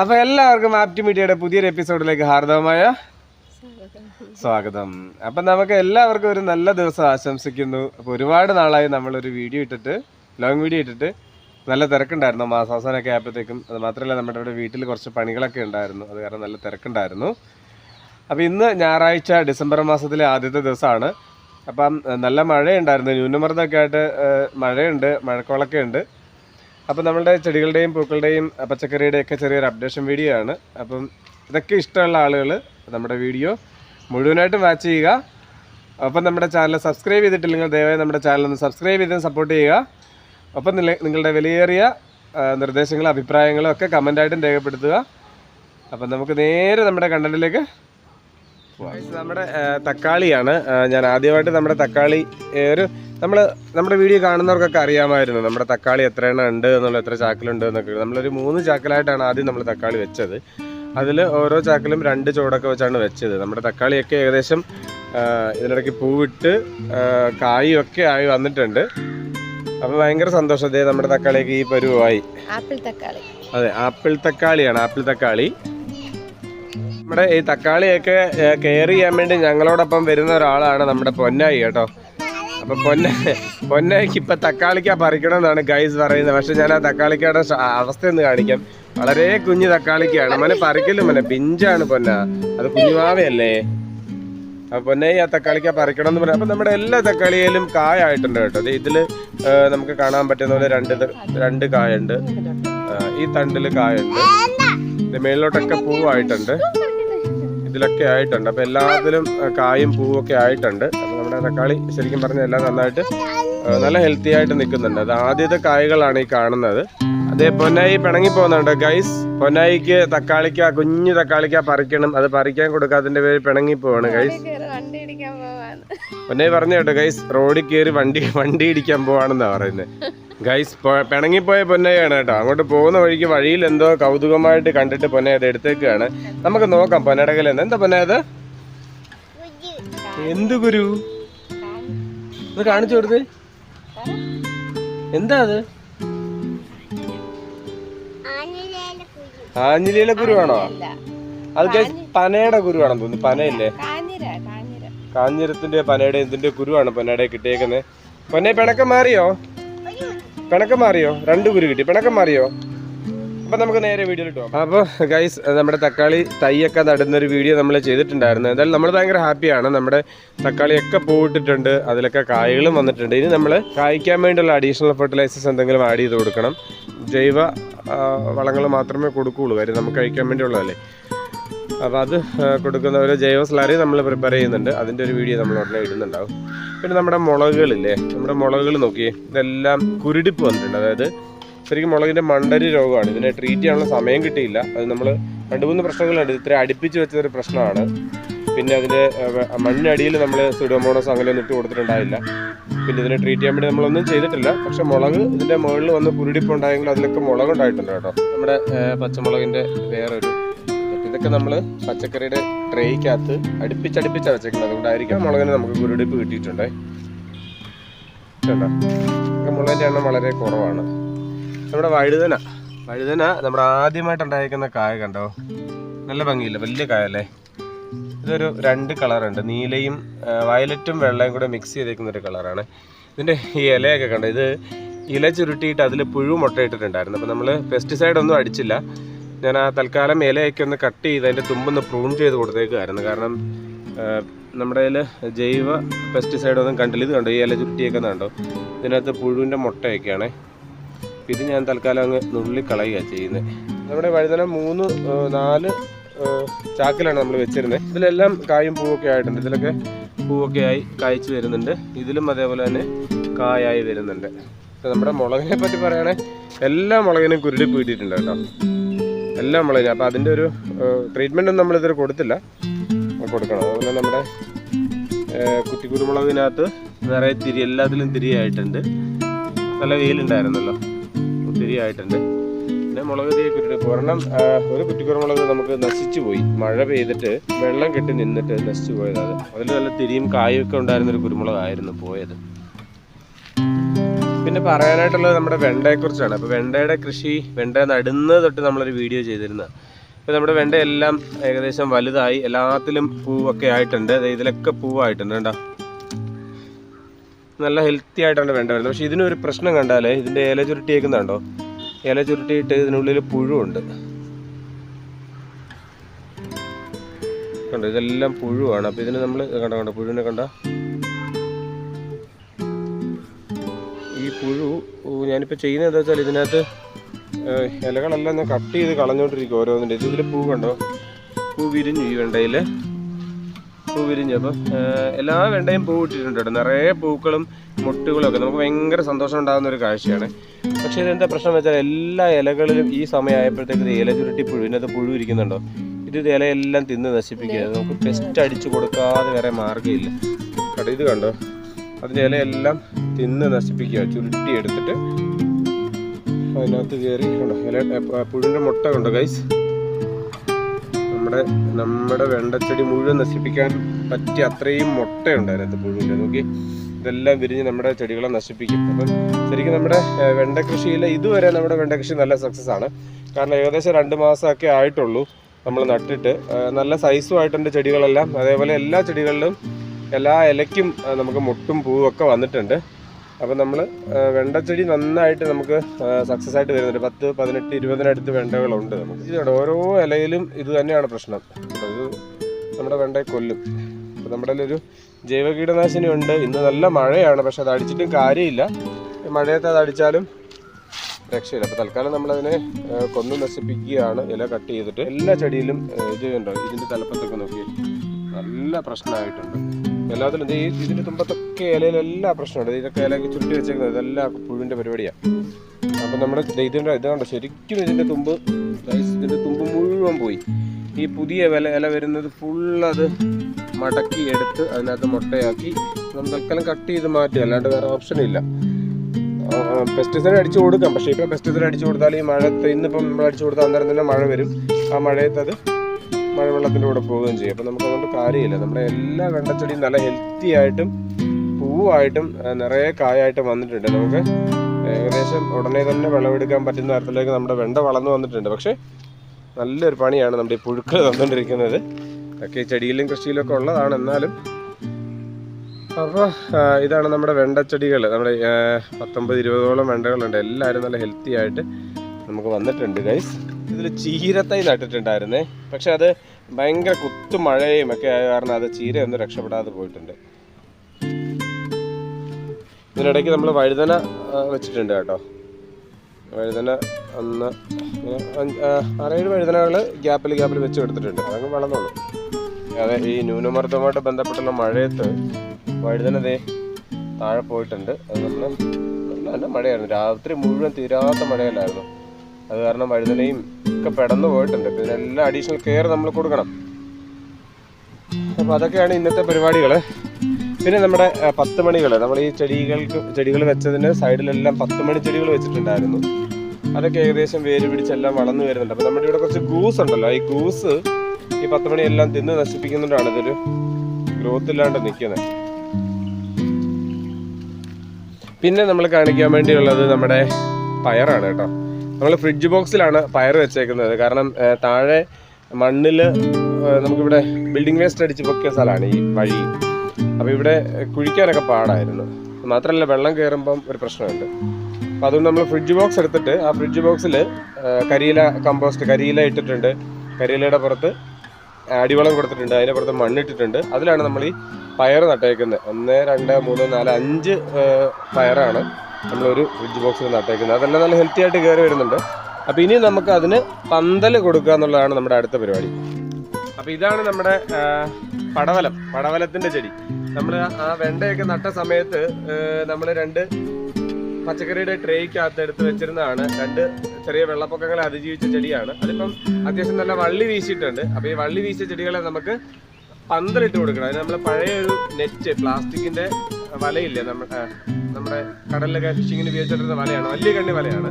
അപ്പൊ എല്ലാവർക്കും ആപ്റ്റി മീഡിയയുടെ പുതിയൊരു എപ്പിസോഡിലേക്ക് ഹാർദവമായ സ്വാഗതം. അപ്പം നമുക്ക് എല്ലാവർക്കും ഒരു നല്ല ദിവസം ആശംസിക്കുന്നു. അപ്പോൾ ഒരുപാട് നാളായി നമ്മൾ ഒരു വീഡിയോ ഇട്ടിട്ട് ലോങ് വീഡിയോ ഇട്ടിട്ട് നല്ല തിരക്കുണ്ടായിരുന്നു. മാസാവസാനമൊക്കെ ആയപ്പോഴത്തേക്കും അത് മാത്രമല്ല നമ്മുടെ ഇവിടെ വീട്ടിൽ കുറച്ച് പണികളൊക്കെ ഉണ്ടായിരുന്നു. അത് കാരണം നല്ല തിരക്കുണ്ടായിരുന്നു. അപ്പോൾ ഇന്ന് ഞായറാഴ്ച ഡിസംബർ മാസത്തിലെ ആദ്യത്തെ ദിവസമാണ്. അപ്പം നല്ല മഴയുണ്ടായിരുന്നു. ന്യൂനമർദ്ദമൊക്കെ ആയിട്ട് മഴയുണ്ട് മഴക്കോളൊക്കെ ഉണ്ട്. അപ്പം നമ്മളുടെ ചെടികളുടെയും പൂക്കളുടെയും പച്ചക്കറിയുടെയൊക്കെ ചെറിയൊരു അപ്ഡേഷൻ വീഡിയോ ആണ്. അപ്പം ഇതൊക്കെ ഇഷ്ടമുള്ള ആളുകൾ നമ്മുടെ വീഡിയോ മുഴുവനായിട്ടും വാച്ച് ചെയ്യുക. ഒപ്പം നമ്മുടെ ചാനൽ സബ്സ്ക്രൈബ് ചെയ്തിട്ടില്ലെങ്കിൽ ദയവായി നമ്മുടെ ചാനൽ ഒന്ന് സബ്സ്ക്രൈബ് ചെയ്ത് സപ്പോർട്ട് ചെയ്യുക. ഒപ്പം നിങ്ങളുടെ വിലയേറിയ നിർദ്ദേശങ്ങളും അഭിപ്രായങ്ങളും ഒക്കെ കമന്റായിട്ടും രേഖപ്പെടുത്തുക. അപ്പം നമുക്ക് നേരെ നമ്മുടെ കണ്ടന്റിലേക്ക് പോവാം. നമ്മുടെ തക്കാളിയാണ്. ഞാൻ ആദ്യമായിട്ട് നമ്മുടെ തക്കാളി ഒരു നമ്മൾ നമ്മുടെ വീഡിയോ കാണുന്നവർക്കൊക്കെ അറിയാമായിരുന്നു നമ്മുടെ തക്കാളി എത്ര എണ്ണം ഉണ്ട് എന്നുള്ള എത്ര ചാക്കിലുണ്ട് എന്നൊക്കെ. നമ്മളൊരു മൂന്ന് ചാക്കിലായിട്ടാണ് ആദ്യം നമ്മൾ തക്കാളി വെച്ചത്. അതിൽ ഓരോ ചാക്കിലും രണ്ട് ചുവടൊക്കെ വെച്ചാണ് വെച്ചത്. നമ്മുടെ തക്കാളിയൊക്കെ ഏകദേശം ഇതിനിടയ്ക്ക് പൂവിട്ട് കായൊക്കെ ആയി വന്നിട്ടുണ്ട്. അപ്പോൾ ഭയങ്കര സന്തോഷം. നമ്മുടെ തക്കാളിയൊക്കെ ഈ പരുവായി ആപ്പിൾ തക്കാളി. അതെ ആപ്പിൾ തക്കാളിയാണ് ആപ്പിൾ തക്കാളി. നമ്മുടെ ഈ തക്കാളിയൊക്കെ കെയർ ചെയ്യാൻ വേണ്ടി ഞങ്ങളോടൊപ്പം വരുന്ന ഒരാളാണ് നമ്മുടെ പൊന്നായി കേട്ടോ. അപ്പൊ പൊന്ന പൊന്നായിക്ക് ഇപ്പൊ തക്കാളിക്ക പറിക്കണം എന്നാണ് ഗൈസ് പറയുന്നത്. പക്ഷെ ഞാൻ ആ തക്കാളിക്കയുടെ അവസ്ഥ ഒന്ന് കാണിക്കാം. വളരെ കുഞ്ഞു തക്കാളിക്കാണ്. മോനെ പറിക്കലും മോനെ? പിഞ്ചാണ് പൊന്ന. അത് കുഞ്ഞുമാവയല്ലേ? അപ്പൊ പൊന്നായി ആ തക്കാളിക്ക പറിക്കണം എന്ന് പറയാം അപ്പൊ നമ്മുടെ എല്ലാ തക്കാളിയിലും കായായിട്ടുണ്ട് കേട്ടോ. ഇതിൽ നമുക്ക് കാണാൻ പറ്റുന്ന പോലെ രണ്ട് രണ്ട് കായുണ്ട്. ഈ തണ്ടിൽ കായുണ്ട്. മേളിലോട്ടൊക്കെ പൂവായിട്ടുണ്ട്. ഇതിലൊക്കെ ആയിട്ടുണ്ട്. അപ്പൊ എല്ലാത്തിലും കായും പൂവും ഒക്കെ ആയിട്ടുണ്ട്. അപ്പൊ നമ്മുടെ തക്കാളി ശരിക്കും പറഞ്ഞാൽ എല്ലാം നന്നായിട്ട് നല്ല ഹെൽത്തി ആയിട്ട് നിൽക്കുന്നുണ്ട്. അത് ആദ്യത്തെ കായകളാണ് ഈ കാണുന്നത്. അതേ പൊന്നായി പിണങ്ങി പോകുന്നുണ്ട്. ഗൈസ് പൊന്നായിക്ക് തക്കാളിക്ക കുഞ്ഞു തക്കാളിക്ക പറിക്കണം. അത് പറിക്കാൻ കൊടുക്കാത്തതിന്റെ പേര് പിണങ്ങി പോവാണ് ഗൈസ് പൊന്നായി പറഞ്ഞു കേട്ടോ ഗൈസ് റോഡിൽ കയറി വണ്ടി വണ്ടി ഇടിക്കാൻ പോവാണെന്നാ പറയുന്നത് ഗൈസ് പിണങ്ങിപ്പോയ പൊന്നയാണ് കേട്ടോ. അങ്ങോട്ട് പോകുന്ന വഴിക്ക് വഴിയിൽ എന്തോ കൗതുകമായിട്ട് കണ്ടിട്ട് പൊന്നെ അത് എടുത്തേക്കാണ്. നമുക്ക് നോക്കാം നിന്ന് എന്താ പൊന്നെ അത്? എന്ത് ഗുരു? ഇത് കാണിച്ചു കൊടുത്ത്. എന്താ അത്? ആഞ്ഞിലിയിലെ ഗുരുവാണോ അത് ഗൈസ് പനയുടെ കുരുവാണെന്ന് തോന്നുന്നു. പനയില്ലേ? കാഞ്ഞിര കാഞ്ഞിര കാഞ്ഞിരത്തിന്റെ പനയുടെ ഇതിന്റെ ഗുരുവാണ് പൊന്നയുടെ കിട്ടിയേക്കുന്നത്. പൊന്നെ പിണക്കം മാറിയോ? പിണക്കം മാറിയോ? രണ്ട് കുരു കിട്ടി. പിണക്കം മാറിയോ? അപ്പൊ നമുക്ക് നേരെ വീഡിയോ കിട്ടും അപ്പോൾ ഗൈസ് നമ്മുടെ തക്കാളി തൈയൊക്കെ നടുന്നൊരു വീഡിയോ നമ്മൾ ചെയ്തിട്ടുണ്ടായിരുന്നു. എന്തായാലും നമ്മൾ ഭയങ്കര ഹാപ്പിയാണ് നമ്മുടെ തക്കാളിയൊക്കെ പോയിട്ടിട്ടുണ്ട് അതിലൊക്കെ കായകളും വന്നിട്ടുണ്ട്. ഇനി നമ്മൾ കായ്ക്കാൻ വേണ്ടിയുള്ള അഡീഷണൽ ഫെർട്ടിലൈസേഴ്സ് എന്തെങ്കിലും ആഡ് ചെയ്ത് കൊടുക്കണം. ജൈവ വളങ്ങൾ മാത്രമേ കൊടുക്കുകയുള്ളൂ കാര്യം നമുക്ക് കഴിക്കാൻ വേണ്ടിയുള്ളതല്ലേ. അപ്പോൾ അത് കൊടുക്കുന്ന ഒരു ജൈവ സ്ലാറി നമ്മൾ പ്രിപ്പയർ ചെയ്യുന്നുണ്ട്. അതിന്റെ ഒരു വീഡിയോ നമ്മൾ ഉടനെ ഇടുന്നുണ്ടാവും. പിന്നെ നമ്മുടെ മുളകുകളില്ലേ നമ്മുടെ മുളകുകൾ നോക്കിയേ ഇതെല്ലാം കുരുടിപ്പ് വന്നിട്ടുണ്ട്. അതായത് ശരിക്കും മുളകിന്റെ മണ്ടരി രോഗമാണ്. ഇതിനെ ട്രീറ്റ് ചെയ്യാനുള്ള സമയം കിട്ടിയില്ല. അത് നമ്മൾ രണ്ട് മൂന്ന് പ്രശ്നങ്ങളുണ്ട്. ഇത്ര അടുപ്പിച്ച് വെച്ചൊരു പ്രശ്നമാണ്. പിന്നെ അതിന്റെ മണ്ണിനടിയിൽ നമ്മൾ സുഡോമോണോസ് അങ്ങനെ ഒന്നും ഇട്ട് കൊടുത്തിട്ടുണ്ടായില്ല. പിന്നെ ഇതിനെ ട്രീറ്റ് ചെയ്യാൻ വേണ്ടി നമ്മളൊന്നും ചെയ്തിട്ടില്ല. പക്ഷെ മുളക് ഇതിന്റെ മുകളിൽ വന്ന് കുരുടിപ്പ് ഉണ്ടായെങ്കിൽ അതിലൊക്കെ മുളക് ഉണ്ടായിട്ടുണ്ട് കേട്ടോ. നമ്മുടെ പച്ചമുളകിന്റെ വേറൊരു ഇതൊക്കെ നമ്മൾ പച്ചക്കറിയുടെ ട്രേക്കകത്ത് അടുപ്പിച്ചടുപ്പിച്ചാണ് വെച്ചേക്കുന്നത്. അതുകൊണ്ടായിരിക്കും മുളകിന് നമുക്ക് കുരുടിപ്പ് കിട്ടിയിട്ടുണ്ട്. മുളകിന്റെ എണ്ണം വളരെ കുറവാണ്. നമ്മുടെ വഴുതന. വഴുതന നമ്മുടെ ആദ്യമായിട്ട് ഉണ്ടായിരിക്കുന്ന കായ കണ്ടോ? നല്ല ഭംഗിയില്ല? വലിയ കായല്ലേ? ഇതൊരു രണ്ട് കളറുണ്ട്. നീലയും വയലറ്റും വെള്ളയും കൂടെ മിക്സ് ചെയ്തേക്കുന്ന ഒരു കളറാണ്. ഇതിന്റെ ഈ ഇലയൊക്കെ കണ്ടോ? ഇത് ഇല ചുരുട്ടിയിട്ട് അതിൽ പുഴു മുട്ടയിട്ടിട്ടുണ്ടായിരുന്നു. അപ്പോൾ നമ്മൾ പെസ്റ്റിസൈഡ് ഒന്നും അടിച്ചില്ല. ഞാൻ ആ തൽക്കാലം ഇലയൊക്കെ ഒന്ന് കട്ട് ചെയ്ത് അതിന്റെ തുമ്പൊന്ന് പ്രൂൺ ചെയ്ത് കൊടുത്തേക്കുമായിരുന്നു കാരണം നമ്മുടെ കയ്യിൽ ജൈവ പെസ്റ്റിസൈഡ് ഒന്നും കണ്ടില്ല. ഇത് കണ്ടോ? ഈ ഇല ചുറ്റിയൊക്കെ കണ്ടോ? ഇതിനകത്ത് പുഴുവിന്റെ മുട്ടയൊക്കെയാണ്. ഇത് ഞാൻ തൽക്കാലം അങ്ങ് നുള്ളിക്കളയുകയാണ് കളയുക ചെയ്യുന്നത്. നമ്മുടെ വഴുതന മൂന്ന് നാല് ചാക്കിലാണ് നമ്മൾ വെച്ചിരുന്നത്. ഇതിലെല്ലാം കായും പൂവൊക്കെ ആയിട്ടുണ്ട്. ഇതിലൊക്കെ പൂവൊക്കെ ആയി കായ്ച്ചു വരുന്നുണ്ട്. ഇതിലും അതേപോലെ തന്നെ കായായി വരുന്നുണ്ട്. നമ്മുടെ മുളകിനെ പറ്റി പറയുകയാണെങ്കിൽ എല്ലാ മുളകിനും കുരുടി പീട്ടിയിട്ടുണ്ട് കേട്ടോ. എല്ലാ മുളകിനും അപ്പോൾ അതിന്റെ ഒരു ട്രീറ്റ്മെന്റ് ഒന്നും നമ്മളിതുവരെ കൊടുത്തില്ല. കൊടുക്കണം. അതുപോലെ നമ്മുടെ കുറ്റിക്കുരുമുളകിനകത്ത് നിറയെ തിരി എല്ലാത്തിലും തിരിയായിട്ടുണ്ട്. നല്ല വെയിലുണ്ടായിരുന്നല്ലോ. തിരിയായിട്ടുണ്ട്. പിന്നെ മുളക് തീയെ ഇട്ടിട്ട് ഒരെണ്ണം ഒരു കുറ്റിക്കുരുമുളക് നമുക്ക് നശിച്ചു പോയി. മഴ പെയ്തിട്ട് വെള്ളം കെട്ടി നിന്നിട്ട് നശിച്ചു പോയതാണ്. അത് അതിൽ നല്ല തിരിയും കായും ഒക്കെ ഉണ്ടായിരുന്ന ഒരു കുരുമുളകായിരുന്നു പോയത്. പിന്നെ പറയാനായിട്ടുള്ളത് നമ്മുടെ വെണ്ടയെക്കുറിച്ചാണ്. അപ്പോൾ വെണ്ടയുടെ കൃഷി വെണ്ട നടുന്നത് തൊട്ട് നമ്മളൊരു വീഡിയോ ചെയ്തിരുന്നത് അപ്പോൾ നമ്മുടെ വെണ്ടയെല്ലാം ഏകദേശം വലുതായി. എല്ലാത്തിലും പൂവൊക്കെ ആയിട്ടുണ്ട്. ഇതിലൊക്കെ പൂവായിട്ടുണ്ട് കേട്ടോ നല്ല ഹെൽത്തി ആയിട്ടാണ് വെണ്ട വരുന്നത്. പക്ഷേ ഇതിനൊരു പ്രശ്നം കണ്ടാലേ ഇതിന്റെ ഇല ചുരുട്ടിയേക്കുന്നുണ്ടോ? ഇല ചുരുട്ടിയിട്ട് ഇതിനുള്ളിൽ പുഴുവുണ്ട്. കണ്ടോ? ഇതെല്ലാം പുഴുവാണ്. അപ്പോൾ ഇതിന് നമ്മൾ കണ്ടോ കണ്ടോ? പുഴുവിനെ കണ്ട? ഈ പുഴു ഞാനിപ്പോൾ ചെയ്യുന്നത് എന്താ വെച്ചാൽ ഇതിനകത്ത് ഇലകളെല്ലാം ഞാൻ കട്ട് ചെയ്ത് കളഞ്ഞുകൊണ്ടിരിക്കും ഓരോന്നിന്റെ. ഇതിൽ പൂ കണ്ടോ? പൂ വിരിഞ്ഞു ഈ വെണ്ടയിൽ പൂ വിരിഞ്ഞു. അപ്പം എല്ലാ വെണ്ടയും പൂ ഇട്ടിട്ടുണ്ട് നിറയെ പൂക്കളും മുട്ടുകളും ഒക്കെ. നമുക്ക് ഭയങ്കര സന്തോഷം ഉണ്ടാകുന്ന ഒരു കാഴ്ചയാണ്. പക്ഷേ ഇതെന്താ പ്രശ്നം വെച്ചാൽ എല്ലാ ഇലകളിലും ഈ സമയമായപ്പോഴത്തേക്ക് ഇല ചുരുട്ടി പുഴു ഇതിനകത്ത് പുഴു ഇരിക്കുന്നുണ്ടോ? ഇത് ഇത് ഇലയെല്ലാം തിന്ന് നശിപ്പിക്കുക. നമുക്ക് പെസ്റ്റ് അടിച്ചു കൊടുക്കാതെ വേറെ മാർഗമില്ല കട ഇത് കണ്ടോ? അതിന്റെ ഇലയെല്ലാം തിന്ന് നശിപ്പിക്കുക. ചുരുട്ടി എടുത്തിട്ട് അതിനകത്ത് കയറി കണ്ടോ? ഇല പുഴുവിന്റെ മുട്ട കണ്ടോ ഗൈസ് നമ്മുടെ നമ്മുടെ വെണ്ടച്ചെടി മുഴുവൻ നശിപ്പിക്കാൻ പറ്റിയ അത്രയും മുട്ടയുണ്ട് അതിനകത്ത് പുഴുവിന്റെ. നോക്കി ഇതെല്ലാം വിരിഞ്ഞ് നമ്മുടെ ചെടികളെ നശിപ്പിക്കും. അപ്പം ശരിക്കും നമ്മുടെ വെണ്ട കൃഷിയിൽ ഇതുവരെ നമ്മുടെ വെണ്ട കൃഷി നല്ല സക്സസ് ആണ്. കാരണം ഏകദേശം രണ്ട് മാസമൊക്കെ ആയിട്ടുള്ളൂ നമ്മൾ നട്ടിട്ട്. നല്ല സൈസുമായിട്ടുണ്ട് ചെടികളെല്ലാം അതേപോലെ എല്ലാ ചെടികളിലും എല്ലാ ഇലയ്ക്കും നമുക്ക് മുട്ടും പൂവും ഒക്കെ വന്നിട്ടുണ്ട്. അപ്പം നമ്മൾ വെണ്ടച്ചെടി നന്നായിട്ട് നമുക്ക് സക്സസ് ആയിട്ട് വരുന്നുണ്ട്. പത്ത് പതിനെട്ട് ഇരുപതിനടുത്ത് വെണ്ടകളുണ്ട് നമുക്ക്. ഇതുണ്ട്. ഓരോ ഇലയിലും ഇത് തന്നെയാണ് പ്രശ്നം. അത് നമ്മുടെ വെണ്ടയെ കൊല്ലും. അപ്പോൾ നമ്മുടെ ഒരു ജൈവ കീടനാശിനി ഉണ്ട്. ഇന്ന് നല്ല മഴയാണ് പക്ഷെ അത് അടിച്ചിട്ടും കാര്യമില്ല. മഴയത്ത് അത് അടിച്ചാലും രക്ഷയില്ല. അപ്പോൾ തൽക്കാലം നമ്മളതിനെ കൊന്നു നശിപ്പിക്കുകയാണ്. ഇല കട്ട് ചെയ്തിട്ട് എല്ലാ ചെടിയിലും ഇത് ഉണ്ടോ ഇതിന്റെ തലപ്പത്തൊക്കെ നോക്കി നല്ല പ്രശ്നമായിട്ടുണ്ട്. എല്ലാത്തിലും ദേ ഈ ഇതിന്റെ തുമ്പത്തൊക്കെ ഇലയിലെല്ലാം പ്രശ്നമുണ്ട്. ഇതൊക്കെ ഇലയൊക്കെ ചുരുട്ടി വെച്ചേക്കുന്നത് ഇതെല്ലാം പുഴുവിന്റെ പരിപാടിയാണ് അപ്പം നമ്മുടെ ഇതിന്റെ ഇതാണ്ട് ശരിക്കും ഇതിന്റെ തുമ്പ് ഇതിന്റെ തുമ്പ് മുഴുവൻ പോയി. ഈ പുതിയ വില ഇല വരുന്നത് ഫുള്ളത് മടക്കി എടുത്ത് അതിനകത്ത് മുട്ടയാക്കി നമ്മൾ തൽക്കാലം കട്ട് ചെയ്ത് മാറ്റി അല്ലാണ്ട് വേറെ ഓപ്ഷൻ ഇല്ല. പെസ്റ്റിസൈഡ് അടിച്ചു കൊടുക്കാം. പക്ഷേ ഇപ്പോൾ പെസ്റ്റിസൈഡ് അടിച്ചു കൊടുത്താൽ ഈ മഴ ഇന്നിപ്പം നമ്മൾ അടിച്ചു കൊടുത്താൽ അന്നേരം തന്നെ മഴ വരും. ആ മഴയത്ത് അത് മഴവെള്ളത്തിന്റെ കൂടെ പോവുകയും ചെയ്യും. അപ്പം നമുക്ക് അതുകൊണ്ട് കാര്യമില്ല. നമ്മുടെ എല്ലാ വെണ്ടച്ചെടിയും നല്ല ഹെൽത്തി ആയിട്ടും പൂവായിട്ടും നിറയെ കായായിട്ടും വന്നിട്ടുണ്ട്. നമുക്ക് ഏകദേശം ഉടനെ തന്നെ വിളവെടുക്കാൻ പറ്റുന്ന തരത്തിലേക്ക് നമ്മുടെ വെണ്ട വളർന്നു വന്നിട്ടുണ്ട്. പക്ഷേ നല്ലൊരു പണിയാണ് നമ്മുടെ ഈ പുഴുക്കൾ തന്നുകൊണ്ടിരിക്കുന്നത്. ഒക്കെ ചെടിയിലും കൃഷിയിലും ഒക്കെ ഉള്ളതാണ്. എന്നാലും അപ്പോൾ ഇതാണ് നമ്മുടെ വെണ്ടച്ചെടികൾ. നമ്മുടെ പത്തൊമ്പത് ഇരുപതോളം വെണ്ടകളുണ്ട്. എല്ലാവരും നല്ല ഹെൽത്തി ആയിട്ട് നമുക്ക് വന്നിട്ടുണ്ട് ഗൈസ് ഇതിൽ ചീരത്തൈ നട്ടിട്ടുണ്ടായിരുന്നേ. പക്ഷെ അത് ഭയങ്കര കുത്തു മഴയും ഒക്കെ ആയ കാരണം അത് ചീരയൊന്നും രക്ഷപ്പെടാതെ പോയിട്ടുണ്ട്. ഇതിനിടയ്ക്ക് നമ്മൾ വഴുതന വെച്ചിട്ടുണ്ട് കേട്ടോ. വഴുതന അന്ന് ആറേഴ് വഴുതനകൾ ഗ്യാപ്പിൽ ഗ്യാപ്പിൽ വെച്ച് എടുത്തിട്ടുണ്ട്. അതങ്ങ് വളർന്നോളൂ. അതെ ഈ ന്യൂനമർദ്ദവുമായിട്ട് ബന്ധപ്പെട്ടുള്ള മഴയത്ത് വഴുതന ദേ താഴെ പോയിട്ടുണ്ട്. അത് നമ്മൾ നല്ല മഴയായിരുന്നു. രാത്രി മുഴുവൻ തീരാത്ത മഴയല്ലായിരുന്നു. അത് കാരണം വഴുതനയും ഒക്കെ പെടന്നു പോയിട്ടുണ്ട്. ഇതിനെല്ലാം അഡീഷണൽ കെയർ നമ്മൾ കൊടുക്കണം. അപ്പോൾ അതൊക്കെയാണ് ഇന്നത്തെ പരിപാടികൾ പിന്നെ നമ്മുടെ പത്ത് മണികൾ നമ്മൾ ഈ ചെടികൾക്ക് ചെടികൾ വെച്ചതിന് സൈഡിലെല്ലാം പത്ത് മണി ചെടികൾ വെച്ചിട്ടുണ്ടായിരുന്നു. അതൊക്കെ ഏകദേശം വേര് പിടിച്ചെല്ലാം വളർന്നു വരുന്നുണ്ട്. അപ്പോൾ നമ്മുടെ ഇവിടെ കുറച്ച് ഗൂസ് ഉണ്ടല്ലോ. ഈ ഗൂസ് ഈ പത്ത് മണിയെല്ലാം തിന്ന് നശിപ്പിക്കുന്നുണ്ടാണ് ഇതൊരു ഗ്രോത്ത് ഇല്ലാണ്ട് നിൽക്കുന്നത് പിന്നെ നമ്മൾ കാണിക്കാൻ വേണ്ടിയുള്ളത് നമ്മുടെ പയറാണ് കേട്ടോ. നമ്മൾ ഫ്രിഡ്ജ് ബോക്സിലാണ് പയർ വെച്ചേക്കുന്നത്. കാരണം താഴെ മണ്ണിൽ നമുക്കിവിടെ ബിൽഡിംഗ് വേസ്റ്റ് അടിച്ച് പൊക്കിയ സ്ഥലമാണ് ഈ വഴി. അപ്പോൾ ഇവിടെ കുഴിക്കാനൊക്കെ പാടായിരുന്നു. മാത്രമല്ല വെള്ളം കയറുമ്പം ഒരു പ്രശ്നമുണ്ട്. അപ്പോൾ അതുകൊണ്ട് നമ്മൾ ഫ്രിഡ്ജ് ബോക്സ് എടുത്തിട്ട് ആ ഫ്രിഡ്ജ് ബോക്സിൽ കരിയില കമ്പോസ്റ്റ് കരിയില ഇട്ടിട്ടുണ്ട്. കരിയിലയുടെ പുറത്ത് അടിവളം കൊടുത്തിട്ടുണ്ട്. അതിന്റെ പുറത്ത് മണ്ണിട്ടിട്ടുണ്ട്. അതിലാണ് നമ്മൾ ഈ പയർ നട്ടേക്കുന്നത്. ഒന്ന് രണ്ട് മൂന്ന് നാല് അഞ്ച് പയറാണ്. നമ്മളൊരു ഫ്രിഡ്ജ് ബോക്സിൽ നട്ടേക്കുന്നത്. അതെല്ലാം നല്ല ഹെൽത്തി ആയിട്ട് കയറി വരുന്നുണ്ട്. അപ്പോൾ ഇനി നമുക്ക് അതിന് പന്തൽ കൊടുക്കുക എന്നുള്ളതാണ് നമ്മുടെ അടുത്ത പരിപാടി. അപ്പോൾ ഇതാണ് നമ്മുടെ പടവലം പടവലത്തിന്റെ ചെടി. നമ്മൾ ആ വെണ്ടയൊക്കെ നട്ട സമയത്ത് നമ്മൾ രണ്ട് പച്ചക്കറിയുടെ ട്രേക്കകത്ത് എടുത്ത് വെച്ചിരുന്നതാണ്. രണ്ട് ചെറിയ വെള്ളപ്പൊക്കങ്ങളെ അതിജീവിച്ച ചെടിയാണ്. അതിപ്പം അത്യാവശ്യം നല്ല വള്ളി വീശിയിട്ടുണ്ട്. അപ്പോൾ ഈ വള്ളി വീശിയ ചെടികളെ നമുക്ക് പന്തലിട്ട് കൊടുക്കണം. അതിന് നമ്മൾ പഴയ ഒരു നെറ്റ് പ്ലാസ്റ്റിക്കിന്റെ വലയില്ലേ? നമ്മുടെ നമ്മുടെ കടലിലൊക്കെ ഫിഷിങ്ങിന് ഉപയോഗിച്ചിട്ടുള്ള വലയാണ്. വലിയ കണ്ണി വലയാണ്.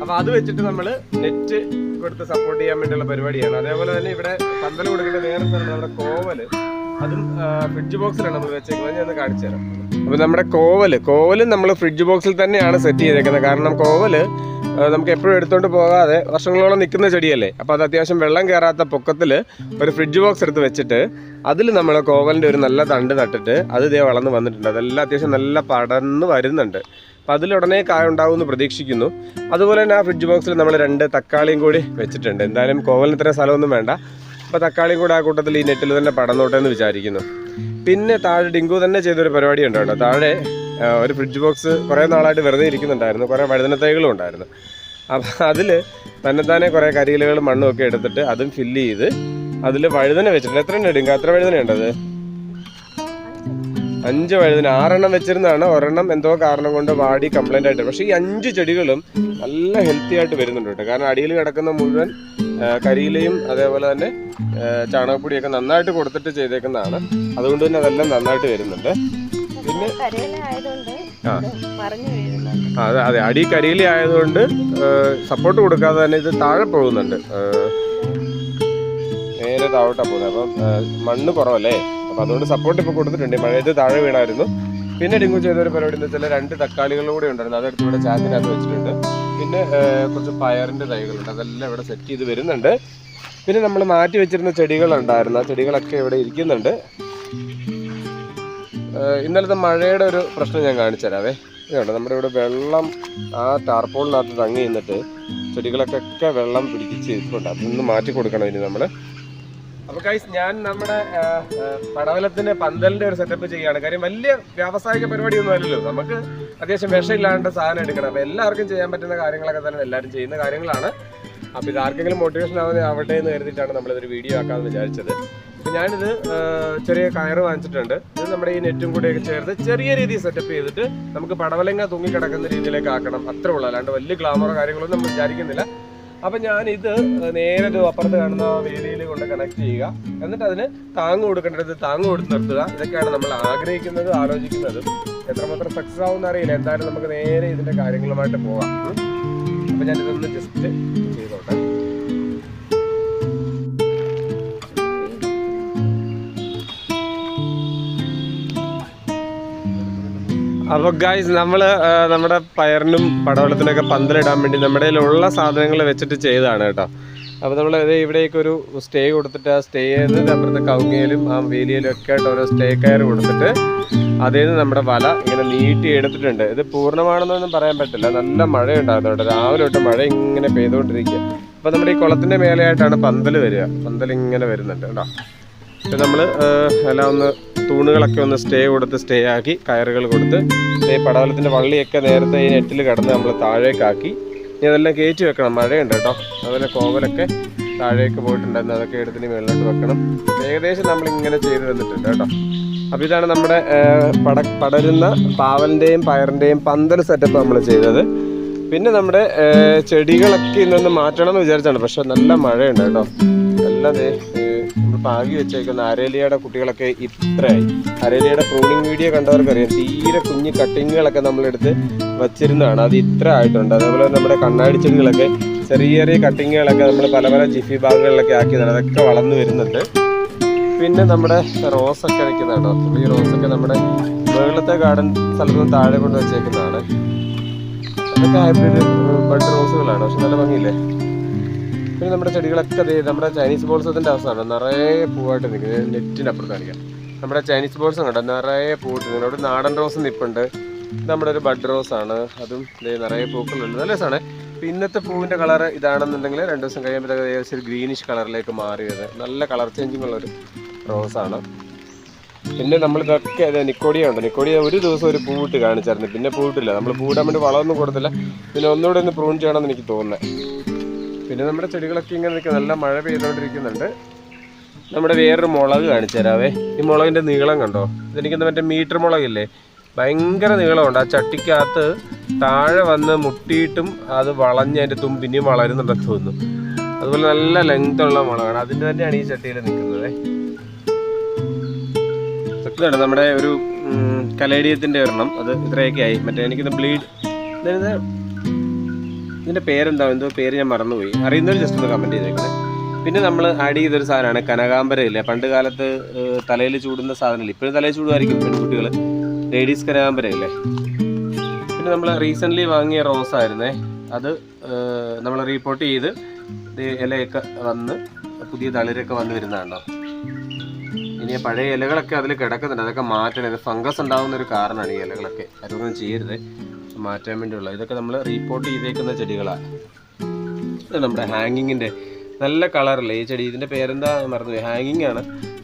അപ്പോൾ അത് വെച്ചിട്ട് നമ്മൾ നെറ്റ് കൊടുത്ത് സപ്പോർട്ട് ചെയ്യാൻ വേണ്ടിയുള്ള പരിപാടിയാണ്. അതേപോലെ തന്നെ ഇവിടെ പന്തൽ കൊടുക്കേണ്ട സ്ഥലം നമ്മുടെ കോവൽ. അതും ഫ്രിഡ്ജ് ബോക്സിലാണ് നമ്മൾ വെച്ചേക്കുന്നത്. ഞാൻ കാണിച്ചു തരാം. അപ്പോൾ നമ്മുടെ കോവൽ കോവലും നമ്മൾ ഫ്രിഡ്ജ് ബോക്സിൽ തന്നെയാണ് സെറ്റ് ചെയ്തേക്കുന്നത്. കാരണം കോവൽ നമുക്ക് എപ്പോഴും എടുത്തോണ്ട് പോകാതെ വർഷങ്ങളോളം നിൽക്കുന്ന ചെടിയല്ലേ? അപ്പോൾ അത് അത്യാവശ്യം വെള്ളം കയറാത്ത പൊക്കത്തിൽ ഒരു ഫ്രിഡ്ജ് ബോക്സ് എടുത്ത് വെച്ചിട്ട് അതിൽ നമ്മൾ കോവലിന്റെ ഒരു നല്ല തണ്ട് നട്ടിട്ട് അത് ഇതേ വളർന്ന് വന്നിട്ടുണ്ട്. അതെല്ലാം അത്യാവശ്യം നല്ല പടർന്ന് വരുന്നുണ്ട്. അപ്പോൾ അതിലുടനെ കായ ഉണ്ടാവും എന്ന് പ്രതീക്ഷിക്കുന്നു. അതുപോലെ തന്നെ ആ ഫ്രിഡ്ജ് ബോക്സിൽ നമ്മൾ രണ്ട് തക്കാളിയും കൂടി വെച്ചിട്ടുണ്ട്. എന്തായാലും കോവലിന് ഇത്ര സ്ഥലമൊന്നും വേണ്ട. അപ്പോൾ തക്കാളിയും കൂടെ ആ കൂട്ടത്തിൽ ഈ നെറ്റിൽ തന്നെ പടന്നോട്ടെ എന്ന് വിചാരിക്കുന്നു. പിന്നെ താഴെ ഡിങ്കു തന്നെ ചെയ്തൊരു പരിപാടി ഉണ്ടായിരുന്നു താഴെ ഒരു ഫ്രിഡ്ജ് ബോക്സ് കുറേ നാളായിട്ട് വെറുതെ ഇരിക്കുന്നുണ്ടായിരുന്നു. കുറേ വഴുതന തൈകളും ഉണ്ടായിരുന്നു. അപ്പം അതിൽ തന്നെത്താനെ കുറേ കരിയിലകളും മണ്ണും ഒക്കെ എടുത്തിട്ട് അതും ഫില്ല് ചെയ്ത് അതിൽ വഴുതന വെച്ചിട്ടുണ്ട്. എത്ര ഉണ്ട് ഡിങ്കു? എത്ര വഴുതന ഉണ്ടത് അഞ്ച് വഴുതന ആറെണ്ണം വെച്ചിരുന്നതാണ്. ഒരെണ്ണം എന്തോ കാരണം കൊണ്ട് വാടി കംപ്ലൈന്റ് ആയിട്ട് പക്ഷേ ഈ അഞ്ച് ചെടികളും നല്ല ഹെൽത്തി ആയിട്ട് വരുന്നുണ്ട് കേട്ടോ. കാരണം അടിയിൽ കിടക്കുന്ന മുഴുവൻ കരിയിലയും അതേപോലെ തന്നെ ചാണകപ്പൊടിയൊക്കെ നന്നായിട്ട് കൊടുത്തിട്ട് ചെയ്തേക്കുന്നതാണ്. അതുകൊണ്ട് തന്നെ അതെല്ലാം നന്നായിട്ട് വരുന്നുണ്ട്. പിന്നെ ആ, അതെ അതെ. അടി കരിയില ആയതുകൊണ്ട് സപ്പോർട്ട് കൊടുക്കാതെ തന്നെ ഇത് താഴെ പോകുന്നുണ്ട്. നേരെ താഴോട്ടാണ് പോകുന്നത്. അപ്പം മണ്ണ് കുറവല്ലേ? അപ്പം അതുകൊണ്ട് സപ്പോർട്ട് ഇപ്പോൾ കൊടുത്തിട്ടുണ്ട്. മഴയത്ത് താഴെ വീണായിരുന്നു. പിന്നെ ഡിങ്കു ചെയ്തൊരു പരിപാടി എന്ന് വെച്ചാൽ രണ്ട് തക്കാളികൾ കൂടെ ഉണ്ടായിരുന്നു. അതെടുത്ത് ഇവിടെ ചാക്കിനകത്ത് വെച്ചിട്ടുണ്ട്. പിന്നെ കുറച്ച് പയറിന്റെ തൈകളുണ്ട്. അതെല്ലാം ഇവിടെ സെറ്റ് ചെയ്ത് വരുന്നുണ്ട്. പിന്നെ നമ്മൾ മാറ്റി വെച്ചിരുന്ന ചെടികളുണ്ടായിരുന്നു. ആ ചെടികളൊക്കെ ഇവിടെ ഇരിക്കുന്നുണ്ട്. ഇന്നലത്തെ മഴയുടെ ഒരു പ്രശ്നം ഞാൻ കാണിച്ചു തരാവേ. ഇതുണ്ട്. നമ്മുടെ ഇവിടെ വെള്ളം ആ ടാർപോളിനകത്ത് തങ്ങി നിന്നിട്ട് ചെടികളൊക്കെ വെള്ളം പിടിച്ച് ഇരിപ്പുണ്ട്. അതൊന്ന് മാറ്റി കൊടുക്കണം ഇനി നമ്മൾ അപ്പൊ കൈസ് ഞാൻ നമ്മുടെ പടവലത്തിന്റെ പന്തലിന്റെ ഒരു സെറ്റപ്പ് ചെയ്യാണ് കാര്യം വലിയ വ്യാവസായിക പരിപാടി ഒന്നും അല്ലല്ലോ. നമുക്ക് അത്യാവശ്യം വിഷമില്ലാണ്ട് സാധനം എടുക്കണം. അപ്പൊ എല്ലാവർക്കും ചെയ്യാൻ പറ്റുന്ന കാര്യങ്ങളൊക്കെ തന്നെ എല്ലാവരും ചെയ്യുന്ന കാര്യങ്ങളാണ്. അപ്പൊ ഇത് ആർക്കെങ്കിലും മോട്ടിവേഷൻ ആവുന്ന ആവട്ടെ എന്ന് കരുതിയിട്ടാണ് നമ്മളിതൊരു വീഡിയോ ആക്കാമെന്ന് വിചാരിച്ചത്. ഞാനിത് ചെറിയ കയറ് വാങ്ങിച്ചിട്ടുണ്ട്. ഇത് നമ്മുടെ ഈ നെറ്റും കൂടെയൊക്കെ ചേർത്ത് ചെറിയ രീതിയിൽ സെറ്റപ്പ് ചെയ്തിട്ട് നമുക്ക് പടവലങ്ങ തൂങ്ങിക്കിടക്കുന്ന രീതിയിലേക്ക് ആക്കണം. അത്രേ ഉള്ളൂ. അല്ലാണ്ട് വലിയ ഗ്ലാമറോ കാര്യങ്ങളൊന്നും നമ്മൾ വിചാരിക്കുന്നില്ല. അപ്പൊ ഞാൻ ഇത് നേരെ അപ്പുറത്ത് കാണുന്ന വേലിയിൽ കൊണ്ട് കണക്ട് ചെയ്യുക. എന്നിട്ട് അതിന് താങ്ങ് കൊടുക്കേണ്ടത് താങ്ങ് കൊടുത്ത് നിർത്തുക. ഇതൊക്കെയാണ് നമ്മൾ ആഗ്രഹിക്കുന്നത് ആലോചിക്കുന്നതും. എത്രമാത്രം സക്സസ് ആവും അറിയില്ല. എന്തായാലും നമുക്ക് നേരെ ഇതിന്റെ കാര്യങ്ങളുമായിട്ട് പോവാം. അപ്പൊ ഞാൻ ഇതൊന്ന് ജസ്റ്റ് ചെയ്തോട്ടെ. അപ്പൊ ഗായ്സ് നമ്മൾ ആ, നമ്മുടെ പയറിനും പടവലത്തിനൊക്കെ പന്തലിടാൻ വേണ്ടി നമ്മുടെ ഉള്ള സാധനങ്ങൾ വെച്ചിട്ട് ചെയ്തതാണ് കേട്ടോ. അപ്പൊ നമ്മൾ ഇവിടേക്ക് ഒരു സ്റ്റേ കൊടുത്തിട്ട് ആ സ്റ്റേ ചെയ്ത് അപ്പുറത്തെ കവുങ്ങയിലും ആ വേലിയിലും ഒക്കെ ആയിട്ട് ഓരോ സ്റ്റേ കയർ കൊടുത്തിട്ട് അതിൽ നിന്ന് നമ്മുടെ വല ഇങ്ങനെ നീട്ടി എടുത്തിട്ടുണ്ട്. ഇത് പൂർണമാണെന്നൊന്നും പറയാൻ പറ്റില്ല. നല്ല മഴ ഉണ്ടായിരുന്നു കേട്ടോ. രാവിലെ തൊട്ട് മഴ ഇങ്ങനെ പെയ്തുകൊണ്ടിരിക്കുക. അപ്പൊ നമ്മുടെ ഈ കുളത്തിന്റെ മേലെയായിട്ടാണ് പന്തൽ വരിക. പന്തൽ ഇങ്ങനെ വരുന്നുണ്ട് കേട്ടോ. നമ്മൾ എല്ലാം ഒന്ന് തൂണുകളൊക്കെ ഒന്ന് സ്റ്റേ കൊടുത്ത് സ്റ്റേ ആക്കി കയറുകൾ കൊടുത്ത് ഈ പടവലത്തിന്റെ വള്ളിയൊക്കെ നേരത്തെ ഈ നെറ്റിൽ കിടന്ന് നമ്മൾ താഴേക്കാക്കി. ഇനി അതെല്ലാം കയറ്റി വെക്കണം. മഴയുണ്ട് കേട്ടോ. അതുപോലെ കോവലൊക്കെ താഴേക്ക് പോയിട്ടുണ്ടായിരുന്നു. അതൊക്കെ എടുത്തിന് മേളിലോട്ട് വെക്കണം. ഏകദേശം നമ്മൾ ഇങ്ങനെ ചെയ്ത് തന്നിട്ടുണ്ട് കേട്ടോ. അപ്പോൾ ഇതാണ് നമ്മുടെ പട പടരുന്ന പാവലിന്റെയും പയറിന്റെയും പന്തൽ സെറ്റപ്പ് നമ്മൾ ചെയ്തത്. പിന്നെ നമ്മുടെ ചെടികളൊക്കെ ഇന്നൊന്ന് മാറ്റണം എന്ന് വിചാരിച്ചാണ്. പക്ഷെ നല്ല മഴയുണ്ട് കേട്ടോ. നല്ല പാകി വെച്ചേക്കുന്ന അരേലിയയുടെ കുട്ടികളൊക്കെ ഇത്രയായി. അരേലിയയുടെ പ്രൂണിങ് വീഡിയോ കണ്ടവർക്കറിയാം. തീരെ കുഞ്ഞു കട്ടിങ്ങുകളൊക്കെ നമ്മളെടുത്ത് വച്ചിരുന്നതാണ്. അത് ഇത്ര ആയിട്ടുണ്ട്. അതേപോലെ നമ്മുടെ കണ്ണാടി ചെടികളൊക്കെ ചെറിയ ചെറിയ കട്ടിങ്ങുകളൊക്കെ നമ്മൾ പല പല ജിഫി ഭാഗങ്ങളിലൊക്കെ ആക്കിയതാണ്. അതൊക്കെ വളർന്നു വരുന്നുണ്ട്. പിന്നെ നമ്മുടെ റോസൊക്കെ നിൽക്കുന്നതാണോ ഈ റോസൊക്കെ നമ്മുടെ മുകളിലത്തെ ഗാർഡൻ സ്ഥലത്ത് നിന്ന് താഴെ കൊണ്ട് വെച്ചേക്കുന്നതാണ്. അതൊക്കെ ഹൈബ്രിഡ് ബഡ് റോസുകളാണ്. പക്ഷെ നല്ല ഭംഗിയില്ലേ? പിന്നെ നമ്മുടെ ചെടികളൊക്കെ ദേ നമ്മുടെ ചൈനീസ് ബോൾസത്തിന്റെ അവസ്ഥയാണ് നിറയെ പൂവായിട്ട് നിൽക്കുന്നത് നെറ്റിന്റെ അപ്പുറത്ത് കാണിക്കാം. നമ്മുടെ ചൈനീസ് ബോൾസ് കണ്ടോ? നിറയെ പൂവിട്ട് നിൽക്കുന്നത് അവിടെ നാടൻ റോസ് നിപ്പുണ്ട്. നമ്മുടെ ഒരു ബഡ് റോസ് ആണ്. അതും നിറയെ പൂക്കളുണ്ട്. നല്ല രസമാണ്. ഇപ്പം ഇന്നത്തെ പൂവിന്റെ കളർ ഇതാണെന്നുണ്ടെങ്കിൽ രണ്ട് ദിവസം കഴിയുമ്പോൾ ഏകദേശം ഒരു ഗ്രീനിഷ് കളറിലേക്ക് മാറി വരുന്നത് നല്ല കളർ ചേഞ്ചിങ് ഉള്ളൊരു റോസാണ് പിന്നെ നമ്മൾ ഇതൊക്കെ അതെ നിക്കോടിയ ഉണ്ട്. നിക്കോടിയ ഒരു ദിവസം ഒരു പൂവിട്ട് കാണിച്ചായിരുന്നു. പിന്നെ പൂവിട്ടില്ല. നമ്മൾ പൂവിടാൻ വേണ്ടി വളമൊന്നും കൊടുത്തില്ല. പിന്നെ ഒന്നുകൂടെ ഒന്ന് പ്രൂൺ ചെയ്യണമെന്ന് എനിക്ക് തോന്നുന്നത് പിന്നെ നമ്മുടെ ചെടികളൊക്കെ ഇങ്ങനെ നിൽക്കുക നല്ല മഴ പെയ്തുകൊണ്ടിരിക്കുന്നുണ്ട്. നമ്മുടെ വേറൊരു മുളക് കാണിച്ചു തരാവേ. ഈ മുളകിന്റെ നീളം കണ്ടോ? ഇതെനിക്ക് മറ്റേ മീറ്റർ മുളകില്ലേ? ഭയങ്കര നീളമുണ്ട്. ആ ചട്ടിക്കകത്ത് താഴെ വന്ന് മുട്ടിയിട്ടും അത് വളഞ്ഞ് അതിന്റെ തുമ്പിനെയും വളരുന്നുണ്ടെന്ന് തോന്നുന്നു. അതുപോലെ നല്ല ലെങ്ത് ഉള്ള മുളകാണ്. അതിന്റെ തന്നെയാണ് ഈ ചട്ടിയിൽ നിൽക്കുന്നത്. ഇതാണ് നമ്മുടെ ഒരു കലേഡിയത്തിന്റെ ഒരെണ്ണം. അത് ഇത്രയൊക്കെ ആയി. മറ്റേ എനിക്കിത് ബ്ലീഡ് ഇതിന്റെ ഇതിന്റെ പേരെന്താ? എന്തോ പേര് ഞാൻ മറന്നുപോയി. അറിയുന്നവർ ജസ്റ്റ് ഒന്ന് കമന്റ് ചെയ്തേക്കണേ. പിന്നെ നമ്മൾ ആഡ് ചെയ്തൊരു സാധനമാണ് കനകാമ്പരയില്ലേ പണ്ട് കാലത്ത് തലയിൽ ചൂടുന്ന സാധനമില്ല? ഇപ്പോഴും തലയിൽ ചൂടുമായിരിക്കും പെൺകുട്ടികൾ ലേഡീസ് ഇല്ലേ? പിന്നെ നമ്മൾ റീസെന്റ്ലി വാങ്ങിയ റോസ് ആയിരുന്നേ. അത് നമ്മൾ റീപ്പോർട്ട് ചെയ്ത് ഇലയൊക്കെ വന്ന് പുതിയ തളിരൊക്കെ വന്ന് വരുന്നതാണോ ഇനി പഴയ ഇലകളൊക്കെ അതിൽ കിടക്കുന്നുണ്ട്. അതൊക്കെ മാറ്റണം. ഫംഗസ് ഉണ്ടാകുന്ന ഒരു കാരണമാണ് ഈ ഇലകളൊക്കെ. അതൊന്നും ചെയ്യരുത്. മാറ്റാൻ വേണ്ടിയുള്ള. ഇതൊക്കെ നമ്മൾ റീപ്പോർട്ട് ചെയ്തേക്കുന്ന ചെടികളാണ് ഇത് നമ്മുടെ ഹാങ്ങിങ്ങിന്റെ നല്ല കളറല്ലേ ഈ ചെടി ഇതിന്റെ പേരെന്താ മറന്നു ഹാങ്ങിങ് ആണ്.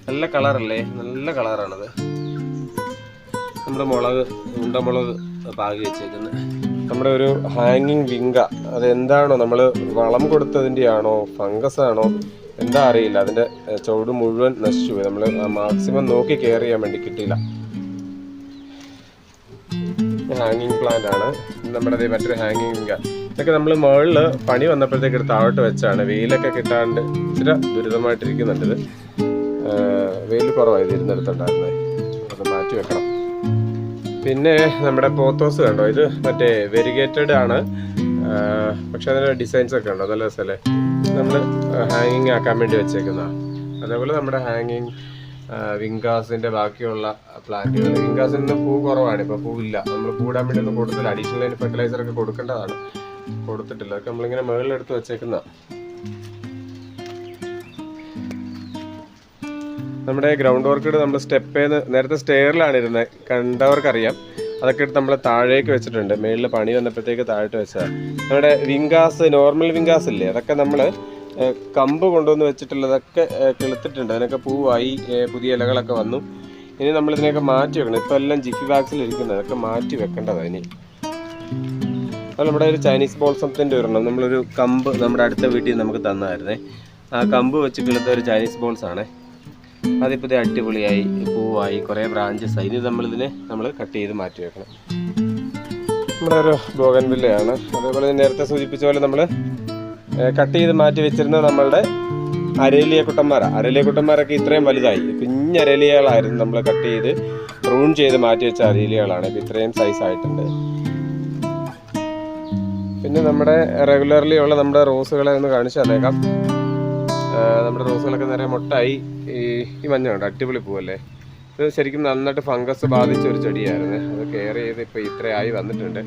നല്ല കളറല്ലേ നല്ല കളറാണത് നമ്മുടെ മുളക് ഉണ്ടമുളക് പാകി വെച്ചേക്കുന്നത്. നമ്മുടെ ഒരു ഹാങ്ങിങ് വിങ്ക അതെന്താണോ? നമ്മൾ വളം കൊടുത്തതിന്റെ ആണോ ഫംഗസ് ആണോ? എന്താ അറിയില്ല. അതിന്റെ ചുവട് മുഴുവൻ നശിച്ചു പോയി നമ്മൾ മാക്സിമം നോക്കി കെയർ ചെയ്യാൻ വേണ്ടി കിട്ടിയില്ല. ഹാങ്ങിങ് പ്ലാന്റ് ആണ്. നമ്മുടെ മറ്റൊരു ഹാങ്ങിങ് ഇതൊക്കെ നമ്മൾ മുകളിൽ പണി വന്നപ്പോഴത്തേക്ക് താഴോട്ട് വെച്ചാണ്. വെയിലൊക്കെ കിട്ടാണ്ട് ഇച്ചിരി ദുരിതമായിട്ടിരിക്കുന്നുണ്ട് ഇത്. വെയിൽ കുറവായി ഇരുന്നിടത്തുണ്ടായിരുന്നത് അത് മാറ്റി വെക്കണം. പിന്നെ നമ്മുടെ പോത്തോസ് കണ്ടോ? ഇത് മറ്റേ വെരിഗേറ്റഡ് ആണ്. പക്ഷെ അതിന്റെ ഡിസൈൻസ് ഒക്കെ ഉണ്ടോ? നല്ല രസമല്ലേ നമ്മൾ ഹാങ്ങിങ് ആക്കാൻ വേണ്ടി വെച്ചേക്കുന്നതാണ് അതേപോലെ നമ്മുടെ ഹാങ്ങിങ് വിങ്കാസിന്റെ ബാക്കിയുള്ള പ്ലാന്റുകൾ. വിങ്കാസിന് പൂ കുറവാണ്. ഇപ്പൊ പൂവില്ല. നമ്മൾ പൂടാൻ വേണ്ടി കൊടുത്തില്ല അഡീഷണൽ ഫെർട്ടിലൈസർ ഒക്കെ കൊടുക്കേണ്ടതാണ്. കൊടുത്തിട്ടില്ല. അതൊക്കെ നമ്മളിങ്ങനെ മുകളിലെടുത്ത് വെച്ചേക്കുന്ന. നമ്മുടെ ഗ്രൗണ്ട് വർക്ക് നമ്മൾ സ്റ്റെപ്പേന്ന് നേരത്തെ സ്റ്റെയറിലാണ് ഇരുന്നത് കണ്ടവർക്കറിയാം. അതൊക്കെ നമ്മൾ താഴേക്ക് വെച്ചിട്ടുണ്ട്. മേളിൽ പണി വന്നപ്പോഴത്തേക്ക് താഴോട്ട് വെച്ചതാണ് നമ്മുടെ വിങ്കാസ് നോർമൽ വിങ്കാസ് ഇല്ലേ അതൊക്കെ നമ്മൾ കമ്പ് കൊണ്ടുവന്ന് വെച്ചിട്ടുള്ളതൊക്കെ കിളുത്തിട്ടുണ്ട്. അതിനൊക്കെ പൂവായി പുതിയ ഇലകളൊക്കെ വന്നു. ഇനി നമ്മൾ ഇതിനെയൊക്കെ മാറ്റി വെക്കണം. ഇപ്പം എല്ലാം ജിഫി ബാഗ്സിൽ ഇരിക്കുന്നത്. അതൊക്കെ മാറ്റി വെക്കേണ്ടതാണ് ഇനി. അപ്പോൾ നമ്മുടെ ഒരു ചൈനീസ് ബോൾസത്തിന്റെ ഒരെണ്ണം. നമ്മളൊരു കമ്പ് നമ്മുടെ അടുത്ത വീട്ടിൽ നമുക്ക് തന്നായിരുന്നേ ആ കമ്പ് വെച്ച് കിളുത്ത ഒരു ചൈനീസ് ബോൾസ് ആണേ. അതിപ്പോൾ അടിപൊളിയായി പൂവായി കുറേ ബ്രാഞ്ചസ് ആയി. ഇനി നമ്മളിതിനെ നമ്മൾ കട്ട് ചെയ്ത് മാറ്റി വെക്കണം. നമ്മുടെ ഒരു ബോഗൻ വില്ലയാണ് അതേപോലെ നേരത്തെ സൂചിപ്പിച്ച പോലെ നമ്മൾ കട്ട് ചെയ്ത് മാറ്റി വെച്ചിരുന്ന നമ്മളുടെ അരേലിയ കുട്ടന്മാര. അരേലിയ കുട്ടന്മാരൊക്കെ ഇത്രയും വലുതായി. കുഞ്ഞ് അരേലിയകളായിരുന്നു നമ്മൾ കട്ട് ചെയ്ത് റൂൺ ചെയ്ത് മാറ്റി വെച്ച അരേലിയകളാണ്. ഇപ്പം ഇത്രയും സൈസ് ആയിട്ടുണ്ട്. പിന്നെ നമ്മുടെ റെഗുലർലി ഉള്ള നമ്മുടെ റോസുകളെ ഒന്ന് കാണിച്ചു തന്നേക്കാം. നമ്മുടെ റോസുകളൊക്കെ നേരെ മുട്ടായി. ഈ ഈ മഞ്ഞ അടിപൊളി പൂവല്ലേ? ഇത് ശരിക്കും നന്നായിട്ട് ഫംഗസ് ബാധിച്ച ഒരു ചെടിയായിരുന്നു. അത് കെയർ ചെയ്ത് ഇപ്പോൾ ഇത്രയായി വന്നിട്ടുണ്ട്.